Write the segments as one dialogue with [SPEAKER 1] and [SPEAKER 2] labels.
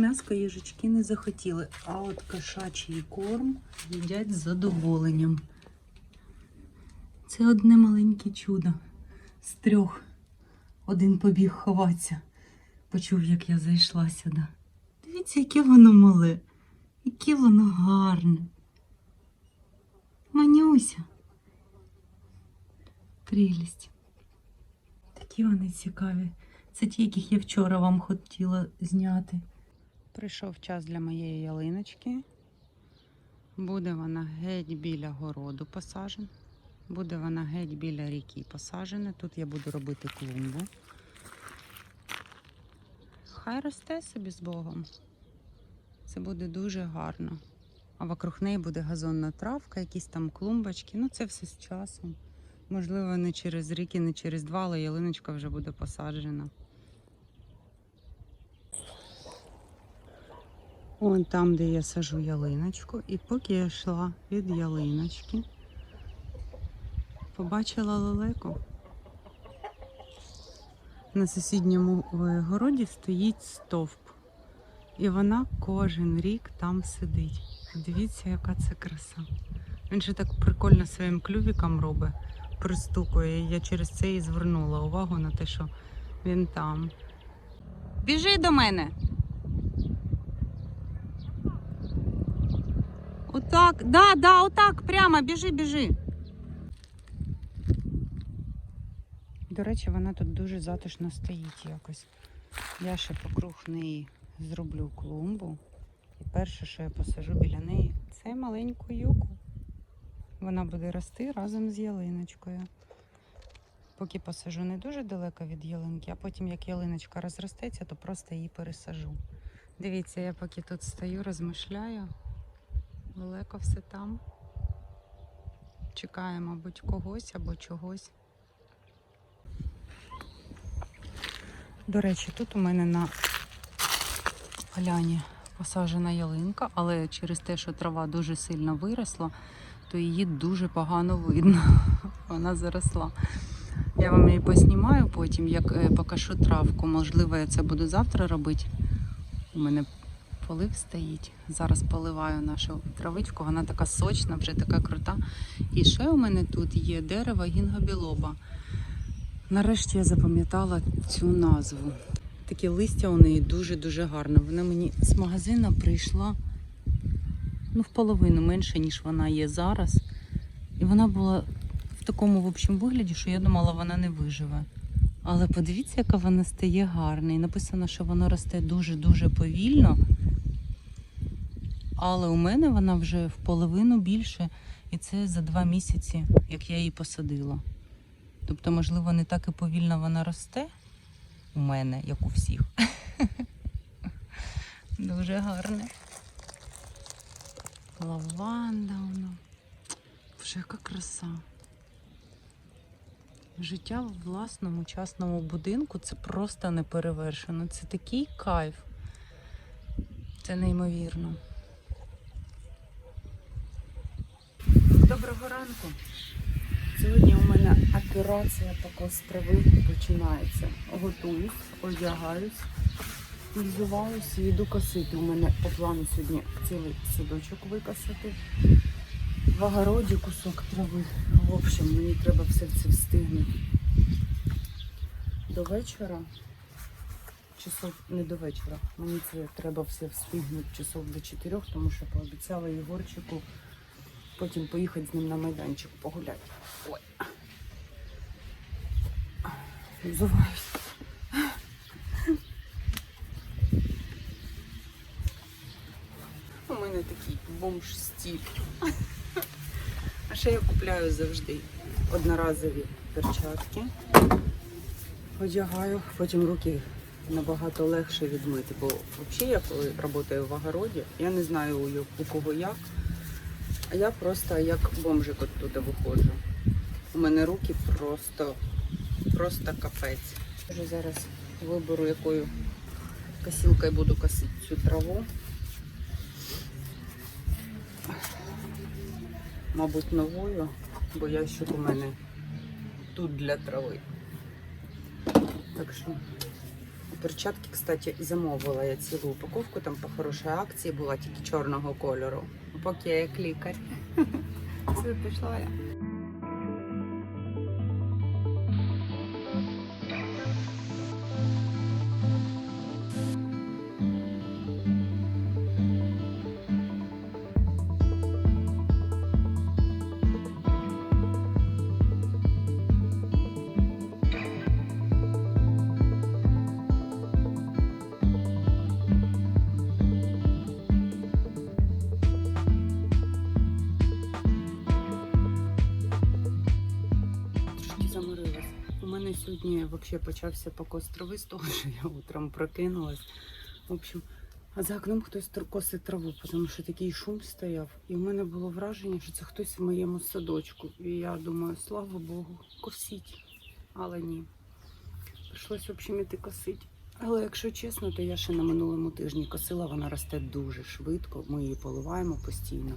[SPEAKER 1] м'яско їжачки не захотіли, а от кошачий корм їдять з задоволенням. Це одне маленьке чудо з трьох. Один побіг ховатися. Почув, як я зайшла сюди. Дивіться, яке воно мале, яке воно гарне. Манюся. Прелість. Такі вони цікаві. Це ті, яких я вчора вам хотіла зняти. Прийшов час для моєї ялиночки. Буде вона геть біля городу посажена. Буде вона геть біля ріки посажена. Тут я буду робити клумбу. Хай росте собі з Богом. Це буде дуже гарно. А вокруг неї буде газонна травка, якісь там клумбочки. Ну, це все з часом. Можливо, не через рік і не через два, але ялиночка вже буде посаджена. Вон там, де я сажу ялиночку, і поки я йшла від ялиночки, побачила лелеку. На сусідньому е, городі стоїть стовп. І вона кожен рік там сидить. Дивіться, яка це краса. Він же так прикольно своїм клювіком робить, пристукує. Я через це і звернула увагу на те, що він там. Біжи до мене. Отак, да, да, отак, прямо, біжи, біжи. До речі, вона тут дуже затишно стоїть якось. Я ще покруг неї зроблю клумбу. І перше, що я посажу біля неї, це маленьку юку. Вона буде рости разом з ялиночкою. Поки посажу не дуже далеко від ялинки, а потім, як ялиночка розростеться, то просто її пересажу. Дивіться, я поки тут стою, розмишляю. Далеко все там. Чекає, мабуть, когось або чогось. До речі, тут у мене на поляні посаджена ялинка, але через те, що трава дуже сильно виросла, то її дуже погано видно. Вона заросла. Я вам її поснімаю потім, як е, покажу травку. Можливо, я це буду завтра робити. У мене полив стоїть. Зараз поливаю нашу травичку, вона така сочна, вже така крута. І ще у мене тут є дерево гінгобілоба. Нарешті я запам'ятала цю назву. Таке листя у неї дуже-дуже гарне. Вона мені з магазину прийшла ну, в половину менше, ніж вона є зараз. І вона була в такому в общем, вигляді, що я думала, вона не виживе. Але подивіться, яка вона стає гарна. І написано, що вона росте дуже-дуже повільно. Але у мене вона вже в половину більше, і це за два місяці, як я її посадила. Тобто, можливо, не так і повільно вона росте у мене, як у всіх. Дуже гарне. Лаванда воно. Вже яка краса. Життя в власному частному будинку це просто неперевершено. Це такий кайф. Це неймовірно. Доброго ранку. Сьогодні у мене операція по трави починається. Готуюсь, одягаюсь, взуваюсь і йду косити. У мене по плану сьогодні цілий садочок викосити. В огороді кусок трави. В общем, мені треба все це встигнути. До вечора, часов не до вечора, мені це треба все встигнути часов до чотирьох, тому що пообіцяла Єгорчику потім поїхати з ним на майданчик погуляти. Ой. Взуваюсь. У мене такий бомж стіль. А ще я купляю завжди одноразові перчатки. Одягаю, потім руки набагато легше відмити, бо взагалі я коли працюю в огороді, я не знаю у кого як. А я просто як бомжик оттуда виходжу. У мене руки просто, просто капець. Вже зараз виберу, якою косілкою буду косити цю траву. Мабуть, новою, бо ящик у мене тут для трави. Так що перчатки, кстати, замовила я цілу упаковку, там по хорошій акції була тільки чорного кольору. Поки я як лікар. Все, пішла я. Заморилась. У мене сьогодні взагалі почався покос трави з того, що я утром прокинулась. В общем, а за окном хтось косить траву, тому що такий шум стояв. І в мене було враження, що це хтось в моєму садочку. І я думаю, слава Богу, косіть. Але ні. Прийшлось, в общем, іти косить. Але якщо чесно, то я ще на минулому тижні косила, вона росте дуже швидко. Ми її поливаємо постійно,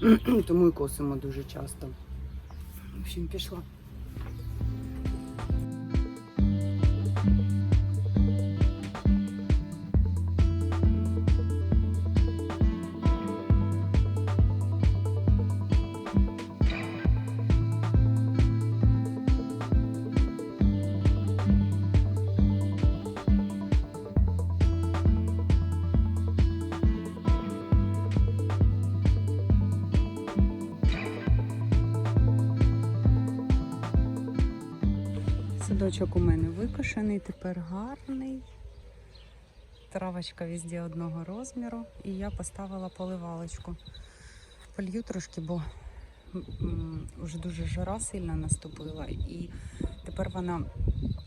[SPEAKER 1] тому і косимо дуже часто. В общем, пішла. Садочок у мене викошений, тепер гарний. Травочка везде одного розміру. І я поставила поливалочку. Полью трошки, бо вже дуже жара сильно наступила. І тепер вона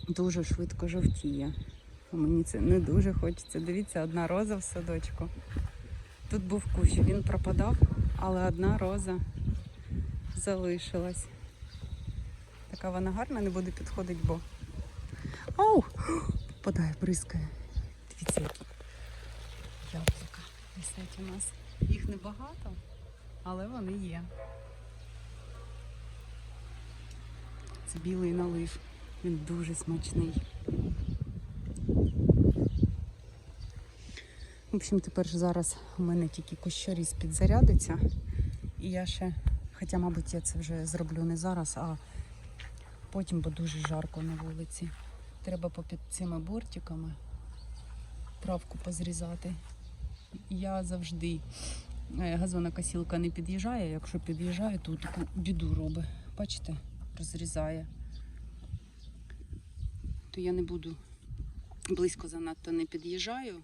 [SPEAKER 1] дуже швидко жовтіє. Мені це не дуже хочеться. Дивіться, одна роза в садочку. Тут був кущ, він пропадав, але одна роза залишилась. Така вона гарна, не буде підходити, бо. Оу! Попадає, бризкає. Дивіться, які яблука висять у нас. Їх небагато, але вони є. Це білий налив. Він дуже смачний. В общем, тепер зараз у мене тільки кущоріз підзарядиться. І я ще, хоча, мабуть, я це вже зроблю не зараз, а потім, бо дуже жарко на вулиці. Треба попід цими бортиками травку позрізати. Я завжди е, газонокосілка не під'їжджає. Якщо під'їжджає, то таку біду робить. Бачите, розрізає. То я не буду близько занадто не під'їжджаю.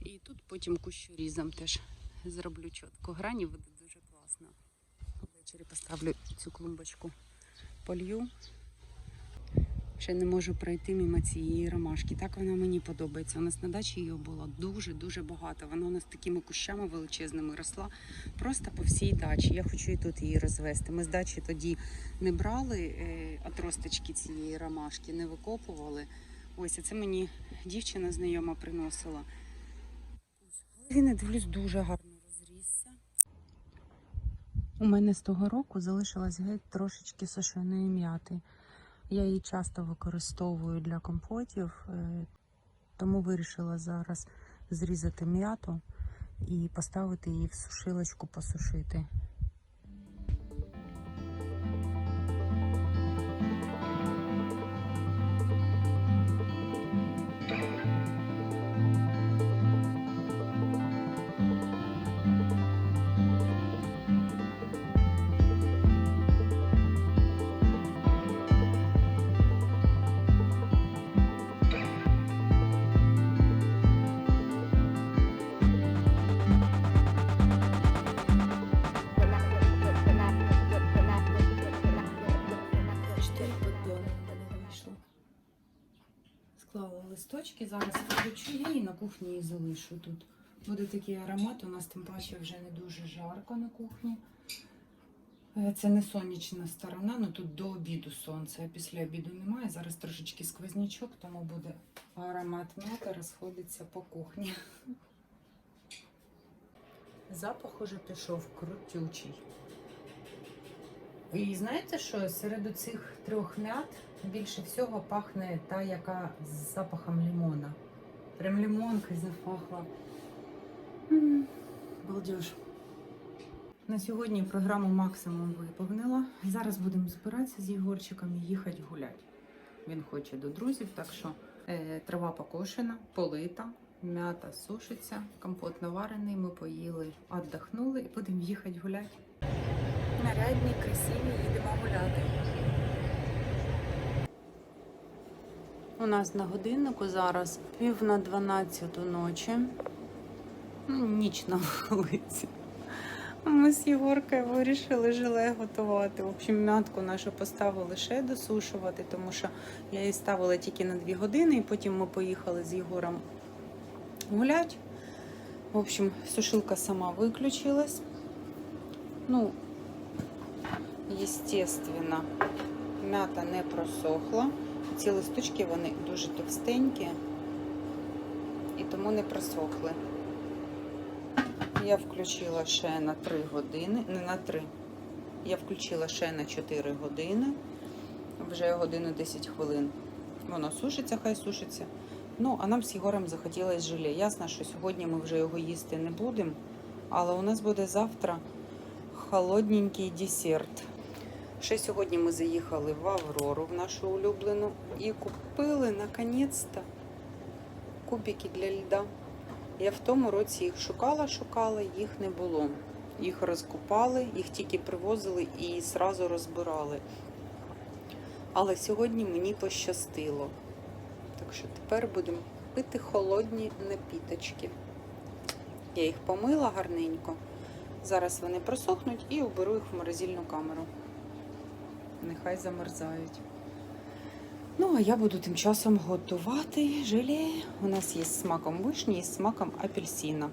[SPEAKER 1] І тут потім кущорізом теж зроблю чітко. Грані буде дуже класно. Ввечері поставлю цю клумбочку полью. Ще не можу пройти мимо цієї ромашки. Так вона мені подобається. У нас на дачі її було дуже-дуже багато. Вона у нас такими кущами величезними росла просто по всій дачі. Я хочу і тут її розвести. Ми з дачі тоді не брали е, отросточки цієї ромашки, не викопували. Ось, а це мені дівчина знайома приносила. Він, я дивлюсь, дуже гарно. У мене з того року залишилась геть трошечки сушеної м'яти. Я її часто використовую для компотів, е, тому вирішила зараз зрізати м'яту і поставити її в сушилочку посушити. Вийшло. Склала листочки, зараз включу я і на кухні її залишу тут. Буде такий аромат, у нас тим паче вже не дуже жарко на кухні. Е, Це не сонячна сторона, ну тут до обіду сонця, а після обіду немає. Зараз трошечки сквознячок, тому буде аромат м'яти розходиться по кухні. Запах уже пішов крутючий. І знаєте що, серед цих трьох м'ят більше всього пахне та, яка з запахом лимона. Прям лимонкою запахла. Балдеж. На сьогодні програму максимум виповнила. Зараз будемо збиратися з Єгорчиком і їхати гуляти. Він хоче до друзів, так що е, трава покошена, полита, м'ята сушиться, компот наварений, ми поїли, віддохнули і будемо їхати гуляти. Нарядні, красиві, їдемо гуляти. У нас на годиннику зараз пів на 12 ночі. Ну, ніч на вулиці. Ми з Єгоркою вирішили желе готувати. В общем, м'ятку нашу поставили ще досушувати, тому що я її ставила тільки на 2 години, і потім ми поїхали з Єгором гуляти. В общем, сушилка сама виключилась. Ну, естественно, м'ята не просохла. Ці листочки вони дуже товстенькі і тому не просохли. Я включила ще на 3 години, не на 3. Я включила ще на 4 години. Вже годину 10 хвилин. Воно сушиться, хай сушиться. Ну, а нам з Єгорем захотілося желе. Ясно, що сьогодні ми вже його їсти не будемо, але у нас буде завтра холодненький десерт. Ще сьогодні ми заїхали в Аврору, в нашу улюблену, і купили наконець-то кубики для льда. Я в тому році їх шукала, шукала, їх не було. Їх розкупали, їх тільки привозили і зразу розбирали. Але сьогодні мені пощастило. Так що тепер будемо пити холодні напіточки. Я їх помила гарненько. Зараз вони просохнуть і уберу їх в морозильну камеру. Нехай замерзають. Ну, а я буду тим часом готувати желе. У нас є з смаком вишні і з смаком апельсина.